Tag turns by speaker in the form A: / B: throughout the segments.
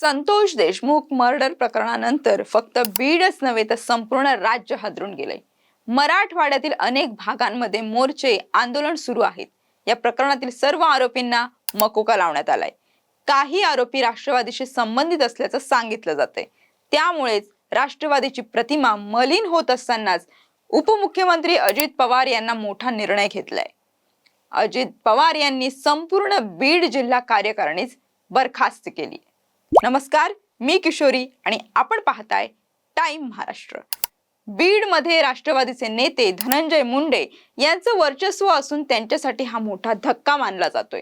A: Santosh Deshmukh murder प्रकरणानंतर फक्त बीडच नव्हे तर संपूर्ण राज्य हादरून गेलंय. मराठवाड्यातील अनेक भागांमध्ये मोर्चे आंदोलन सुरू आहेत. या प्रकरणातील सर्व आरोपींना मकोका लावण्यात आलाय. काही आरोपी राष्ट्रवादीशी संबंधित असल्याचं सांगितलं जातंय. त्यामुळेच राष्ट्रवादीची प्रतिमा मलिन होत असतानाच उपमुख्यमंत्री अजित पवार यांना मोठा निर्णय घेतलाय. अजित पवार यांनी संपूर्ण बीड जिल्हा कार्यकारिणीच बरखास्त केली. नमस्कार मी किशोरी आणि आपण पाहताय टाइम महाराष्ट्र. बीडमध्ये राष्ट्रवादीचे नेते धनंजय मुंडे यांचं वर्चस्व असून त्यांच्यासाठी हा मोठा धक्का मानला जातोय.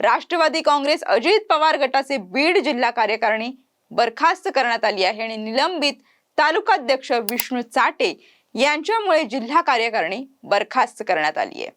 A: राष्ट्रवादी काँग्रेस अजित पवार गटाचे बीड जिल्हा कार्यकारिणी बरखास्त करण्यात आली आहे आणि निलंबित तालुकाध्यक्ष विष्णू चाटे यांच्यामुळे जिल्हा कार्यकारिणी बरखास्त करण्यात आली आहे.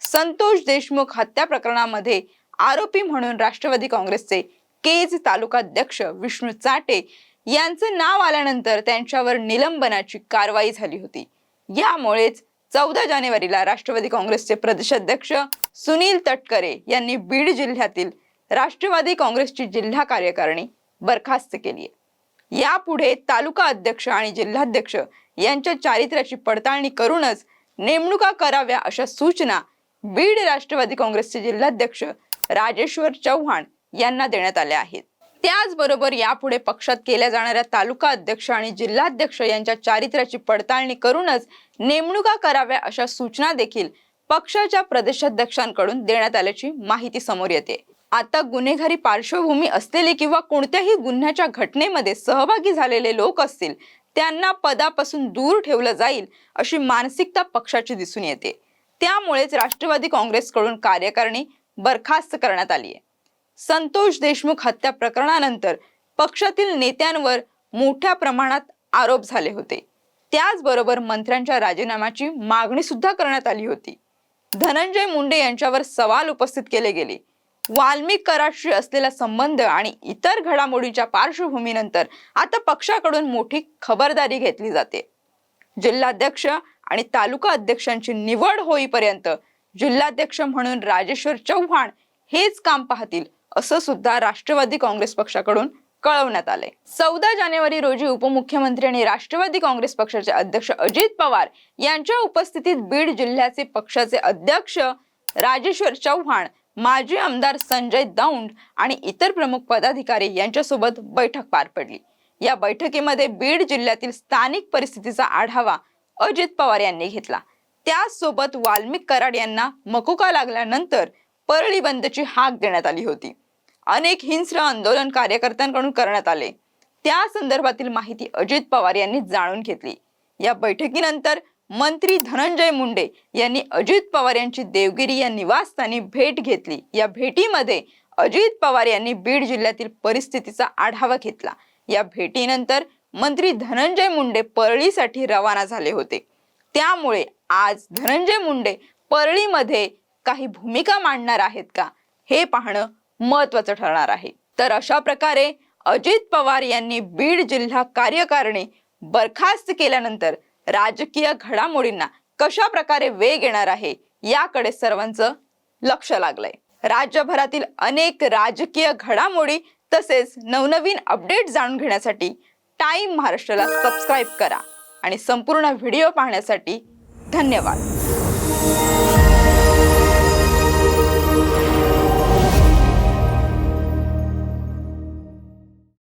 A: संतोष देशमुख हत्या प्रकरणामध्ये आरोपी म्हणून राष्ट्रवादी काँग्रेसचे केज तालुकाध्यक्ष विष्णू चाटे यांचं नाव आल्यानंतर त्यांच्यावर निलंबनाची कारवाई झाली होती. यामुळेच चौदा जानेवारीला राष्ट्रवादी काँग्रेसचे प्रदेशाध्यक्ष सुनील तटकरे यांनी बीड जिल्ह्यातील राष्ट्रवादी काँग्रेसची जिल्हा कार्यकारिणी बरखास्त केली आहे. यापुढे तालुका अध्यक्ष आणि जिल्हाध्यक्ष यांच्या चारित्र्याची पडताळणी करूनच नेमणुका कराव्या अशा सूचना बीड राष्ट्रवादी काँग्रेसचे जिल्हाध्यक्ष राजेश्वर चव्हाण यांना देण्यात आल्या आहेत. त्याचबरोबर यापुढे पक्षात केल्या जाणाऱ्या तालुका अध्यक्ष आणि जिल्हाध्यक्ष यांच्या चारित्र्याची पडताळणी करूनच नेमणुका कराव्या अशा सूचना देखील पक्षाच्या प्रदेशाध्यक्षांकडून देण्यात आल्याची माहिती समोर येते. आता गुन्हेगारी पार्श्वभूमी असलेले किंवा कोणत्याही गुन्ह्याच्या घटनेमध्ये सहभागी झालेले लोक असतील त्यांना पदापासून दूर ठेवलं जाईल अशी मानसिकता पक्षाची दिसून येते. त्यामुळेच राष्ट्रवादी काँग्रेसकडून कार्यकारिणी बरखास्त करण्यात आली आहे. संतोष देशमुख हत्या प्रकरणानंतर पक्षातील नेत्यांवर मोठ्या प्रमाणात आरोप झाले होते. त्याचबरोबर मंत्र्यांच्या राजीनाम्याची मागणी सुद्धा करण्यात आली होती. धनंजय मुंडे यांच्यावर सवाल उपस्थित केले गेले. वाल्मिक कराडशी असलेला संबंध आणि इतर घडामोडींच्या पार्श्वभूमीनंतर आता पक्षाकडून मोठी खबरदारी घेतली जाते. जिल्हाध्यक्ष आणि तालुका अध्यक्षांची निवड होईपर्यंत जिल्हाध्यक्ष म्हणून राजेश्वर चव्हाण हेच काम पाहतील असं सुद्धा राष्ट्रवादी काँग्रेस पक्षाकडून कळवण्यात आलंय. चौदा जानेवारी रोजी उपमुख्यमंत्री आणि राष्ट्रवादी काँग्रेस पक्षाचे अध्यक्ष अजित पवार यांच्या उपस्थितीत बीड जिल्ह्याचे पक्षाचे अध्यक्ष राजेश्वर चव्हाण माजी आमदार संजय दौंड आणि इतर प्रमुख पदाधिकारी यांच्यासोबत बैठक पार पडली. या बैठकीमध्ये बीड जिल्ह्यातील स्थानिक परिस्थितीचा आढावा अजित पवार यांनी घेतला. त्यासोबत वाल्मिक कराड यांना मकुका लागल्यानंतर परळी बंदची हाक देण्यात आली होती. अनेक हिंस्र आंदोलन कार्यकर्त्यांकडून करण्यात आले. त्या संदर्भातील माहिती अजित पवार यांनी जाणून घेतली. या बैठकीनंतर मंत्री धनंजय मुंडे यांनी अजित पवार यांची देवगिरी या निवासस्थानी भेट घेतली. या भेटीमध्ये अजित पवार यांनी बीड जिल्ह्यातील परिस्थितीचा आढावा घेतला. या भेटीनंतर मंत्री धनंजय मुंडे परळीसाठी रवाना झाले होते. त्यामुळे आज धनंजय मुंडे परळीमध्ये काही भूमिका मांडणार आहेत का? हे पाहणं महत्वाचं ठरणार आहे. तर अशा प्रकारे अजित पवार यांनी बीड जिल्हा कार्यकारिणी बरखास्त केल्यानंतर राजकीय घडामोडींना कशा प्रकारे वेग येणार आहे याकडे सर्वांचं लक्ष लागलंय. राज्यभरातील अनेक राजकीय घडामोडी तसेच नवनवीन अपडेट जाणून घेण्यासाठी टाइम महाराष्ट्राला सबस्क्राईब करा आणि संपूर्ण व्हिडिओ पाहण्यासाठी धन्यवाद.